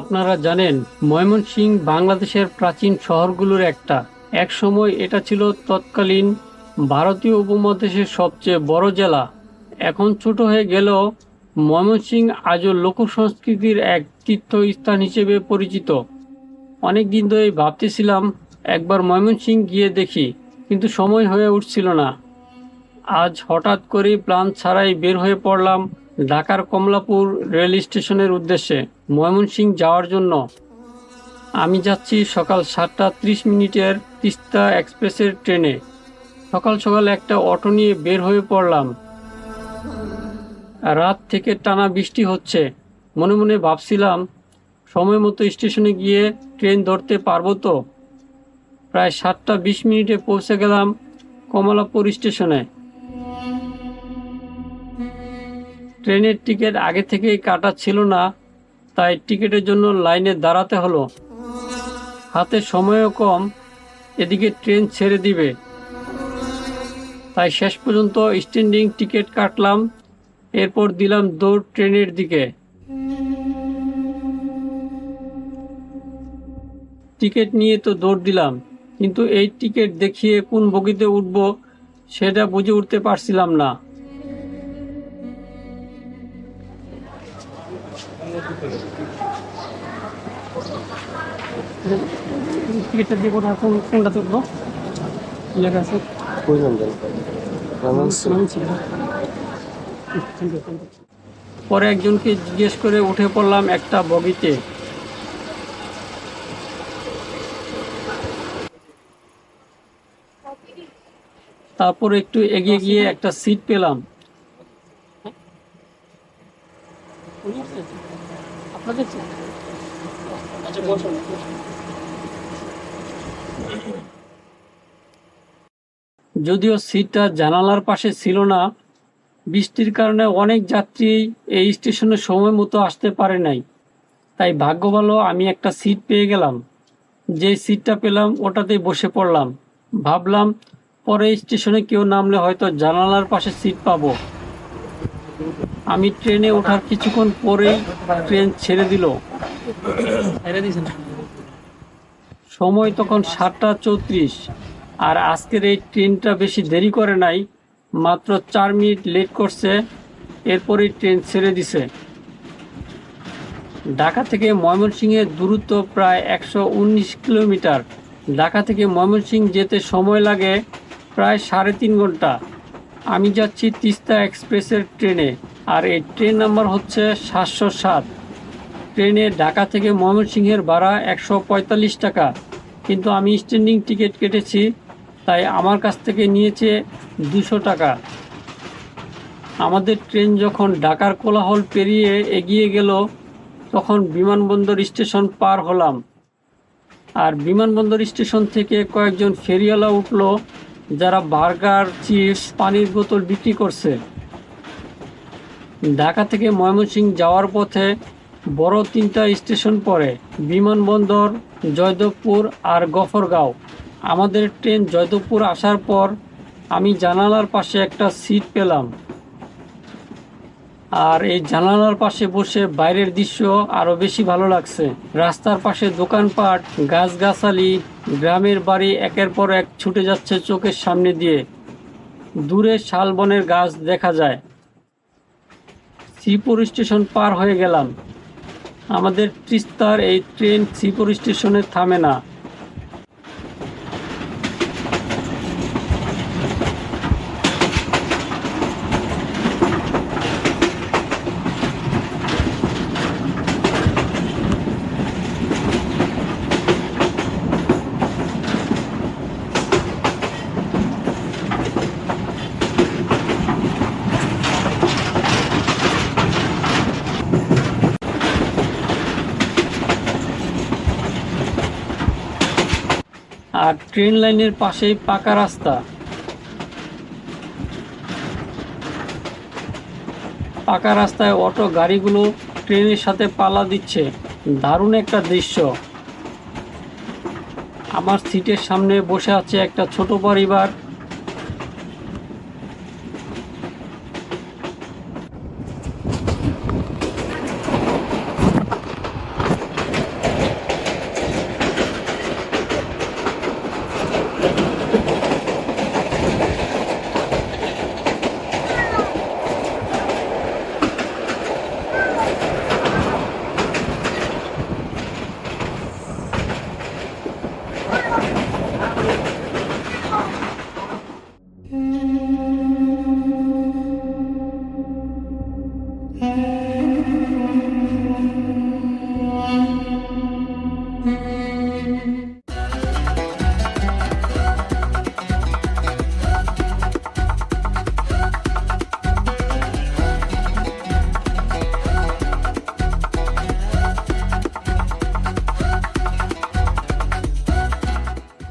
আপনারা জানেন ময়মনসিংহ বাংলাদেশের প্রাচীন শহরগুলোর একটা। এক সময় এটা ছিল তৎকালীন ভারতীয় উপমহাদেশের সবচেয়ে বড় জেলা। এখন ছোট হয়ে গেলেও ময়মনসিংহ আজও লোক সংস্কৃতির এক তীর্থস্থান হিসেবে পরিচিত। অনেক দিন ধরেই ভাবতেছিলাম, একবার ময়মনসিংহ গিয়ে দেখি, কিন্তু সময় হয়ে উঠছিল না। আজ হঠাৎ করেই প্ল্যান ছাড়াই বের হয়ে পড়লাম ঢাকার কমলাপুর রেল স্টেশনের উদ্দেশ্যে ময়মনসিংহ যাওয়ার জন্য। আমি যাচ্ছি সকাল সাতটা ত্রিশ মিনিটের তিস্তা এক্সপ্রেসের ট্রেনে। সকাল সকাল একটা অটো নিয়ে বের হয়ে পড়লাম। রাত থেকে টানা বৃষ্টি হচ্ছে। মনে মনে ভাবছিলাম, সময় মতো স্টেশনে গিয়ে ট্রেন ধরতে পারব তো। প্রায় সাতটা বিশ মিনিটে পৌঁছে গেলাম কমলাপুর স্টেশনে। ট্রেনের টিকিট আগে থেকেই কাটা ছিল না, তাই টিকিটের জন্য লাইনে দাঁড়াতে হলো। হাতে সময়ও কম, এদিকে ট্রেন ছেড়ে দিবে। তাই শেষ পর্যন্ত স্ট্যান্ডিং টিকিট কাটলাম, এরপর দিলাম দৌড় ট্রেনের দিকে। টিকিট নিয়ে তো দৌড় দিলাম, কিন্তু এই টিকিট দেখিয়ে কোন বগিতে উঠব সেটা বুঝে উঠতে পারছিলাম না। টিকিটটা দিয়ে কোথায় কোন কোনটাতে উঠবো লেখা আছে। পরে একজনকে জিজ্ঞেস করে উঠে পড়লাম একটা বগিতে। তারপর একটু এগিয়ে গিয়ে একটা সিট পেলাম। যদিও সিটটা জানালার পাশে ছিল না, বৃষ্টির কারণে অনেক যাত্রী এই স্টেশনে সময় মতো আসতে পারে নাই। তাই ভাগ্য ভালো আমি একটা সিট পেয়ে গেলাম। যে সিটটা পেলাম ওটাতেই বসে পড়লাম। ভাবলাম পরে স্টেশনে কেউ নামলে হয়তো জানালার পাশে সিট পাবো। আমি ট্রেনে ওঠার কিছুক্ষণ পরেই ট্রেন ছেড়ে দিল। সময় তখন সাতটা চৌত্রিশ। আর আজকের এই ট্রেনটা বেশি দেরি করে নাই, মাত্র চার মিনিট লেট করছে, এরপরেই ট্রেন ছেড়ে দিছে। ঢাকা থেকে ময়মনসিংহের দূরত্ব প্রায় একশো উনিশ কিলোমিটার। ঢাকা থেকে ময়মনসিংহ যেতে সময় লাগে প্রায় সাড়ে তিন ঘণ্টা। আমি যাচ্ছি তিস্তা এক্সপ্রেসের ট্রেনে, আর এই ট্রেন নাম্বার হচ্ছে সাতশো সাত। ট্রেনে ঢাকা থেকে ময়মনসিংহের ভাড়া একশো পঁয়তাল্লিশ টাকা। কিন্তু আমি স্ট্যান্ডিং টিকিট কেটেছি, তাই আমার কাছ থেকে নিয়েছে দুশো টাকা। আমাদের ট্রেন যখন ঢাকার কোলাহল পেরিয়ে এগিয়ে গেল, তখন বিমানবন্দর স্টেশন পার হলাম। আর বিমানবন্দর স্টেশন থেকে কয়েকজন ফেরিওয়ালা উঠল, যারা বার্গার, চিপস, পানির বোতল বিক্রি করছে। ঢাকা থেকে ময়মনসিংহ যাওয়ার পথে বড় তিনটা স্টেশন পড়ে, বিমানবন্দর জয়দেবপুর আর গফরগাঁও। আমাদের ট্রেন জয়দেবপুর আসার পর আমি জানালার পাশে একটা সিট পেলাম। আর এই জানালার পাশে বসে বাইরের দৃশ্য আরও বেশি ভালো লাগছে। রাস্তার পাশে দোকানপাট, গাছগাছালি, গ্রামের বাড়ি একের পর এক ছুটে যাচ্ছে চোখের সামনে দিয়ে। দূরে শালবনের গাছ দেখা যায়। শ্রীপুর স্টেশন পার হয়ে গেলাম। আমাদের তিস্তার এই ট্রেন শ্রীপুর স্টেশনে থামে না। আর ট্রেন লাইনের পাশেই পাকা রাস্তা। পাকা রাস্তায় অটো গাড়িগুলো ট্রেনের সাথে পালা দিচ্ছে। দারুণ একটা দৃশ্য। আমার সিটের সামনে বসে আছে একটা ছোট পরিবার।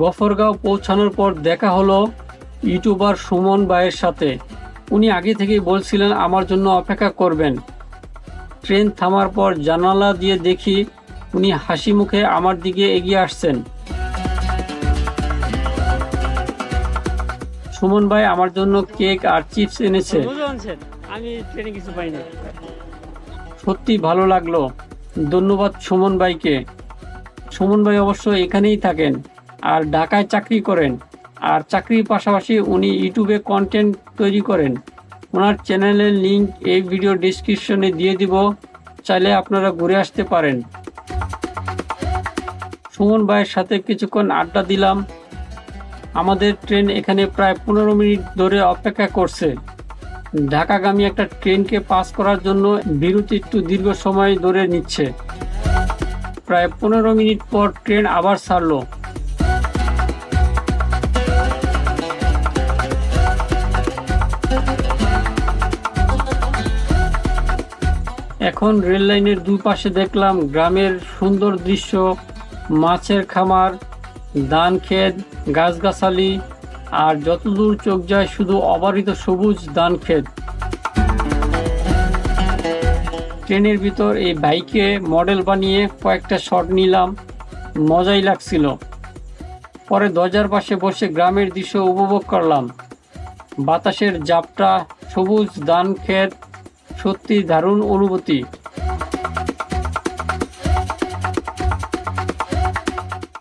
গফরগাঁও পৌঁছানোর পর দেখা হলো ইউটিউবার সুমন ভাইয়ের সাথে। উনি আগে থেকেই বলছিলেন আমার জন্য অপেক্ষা করবেন। ট্রেন থামার পর জানালা দিয়ে দেখি উনি হাসি মুখে আমার দিকে এগিয়ে আসছেন। সুমন ভাই আমার জন্য কেক আর চিপস এনেছে। আমি ট্রেনে কিছু পাইনি। সত্যি ভালো লাগল। ধন্যবাদ সুমন ভাইকে। সুমন ভাই অবশ্য এখানেই থাকেন। আর ঢাকায় চাকরি করেন। আর চাকরির পাশাপাশি উনি ইউটিউবে কন্টেন্ট তৈরি করেন। ওনার চ্যানেলের লিঙ্ক এই ভিডিও ডিসক্রিপশনে দিয়ে দিব। চাইলে আপনারা ঘুরে আসতে পারেন। সুমন ভাইয়ের সাথে কিছুক্ষণ আড্ডা দিলাম। আমাদের ট্রেন এখানে প্রায় পনেরো মিনিট ধরে অপেক্ষা করছে। ঢাকাগামী একটা ট্রেনকে পাস করার জন্য বিরতি একটু দীর্ঘ সময় ধরে নিচ্ছে। প্রায় পনেরো মিনিট পর ট্রেন আবার ছাড়লো। এখন রেল লাইনের দুই পাশে দেখলাম গ্রামের সুন্দর দৃশ্য, মাছের খামার, ধান ক্ষেত, গাছগাছালি, আর যতদূর চোখ যায় শুধু অবারিত সবুজ ধান ক্ষেত। ট্রেনের ভিতর এই বাইকে মডেল বানিয়ে কয়েকটা শট নিলাম, মজাই লাগছিল। পরে দরজার পাশে বসে গ্রামের দৃশ্য উপভোগ করলাম। বাতাসের জাপটা, সবুজ ধান ক্ষেত সত্যি দারুণ অনুভূতি।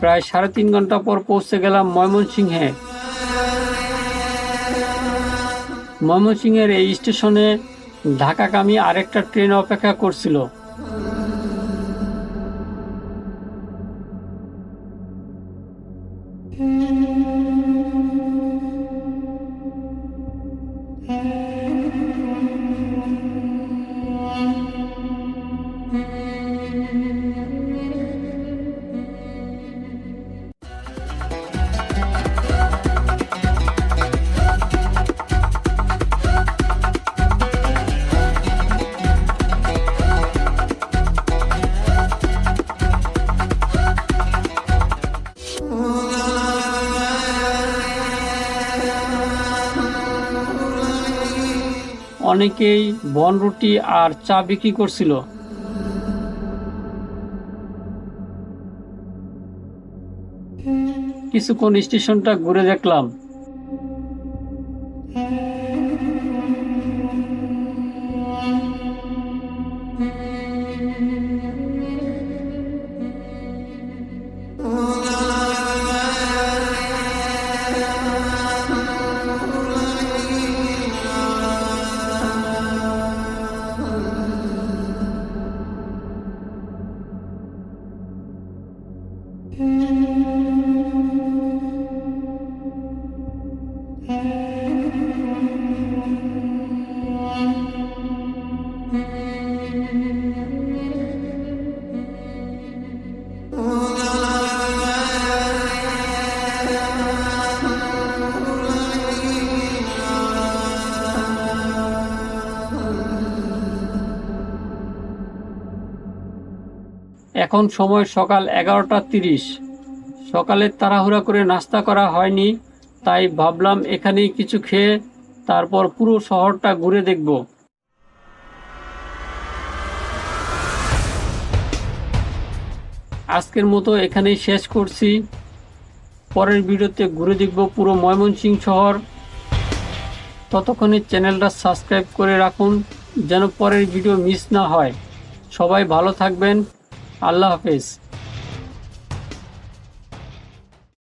প্রায় সাড়ে তিন ঘণ্টা পর পৌঁছে গেলাম ময়মনসিংহে। ময়মনসিংহের এই স্টেশনে ঢাকাগামী আরেকটা ট্রেন অপেক্ষা করছিল। অনেকেই বনরুটি আর চা বিক্রি করছিল। কিছুক্ষণ স্টেশনটা ঘুরে দেখলাম। এখন সময় সকাল এগারোটা তিরিশ। সকালে তাড়াহুড়া করে নাস্তা করা হয়নি, তাই ভাবলাম এখানেই কিছু খেয়ে তারপর পুরো শহরটা ঘুরে দেখব। আজকের মতো এখানেই শেষ করছি। পরের ভিডিওতে ঘুরে দেখব পুরো ময়মনসিংহ শহর। ততক্ষণে চ্যানেলটা সাবস্ক্রাইব করে রাখুন, যেন পরের ভিডিও মিস না হয়। সবাই ভালো থাকবেন। আল্লাহ হাফেজ।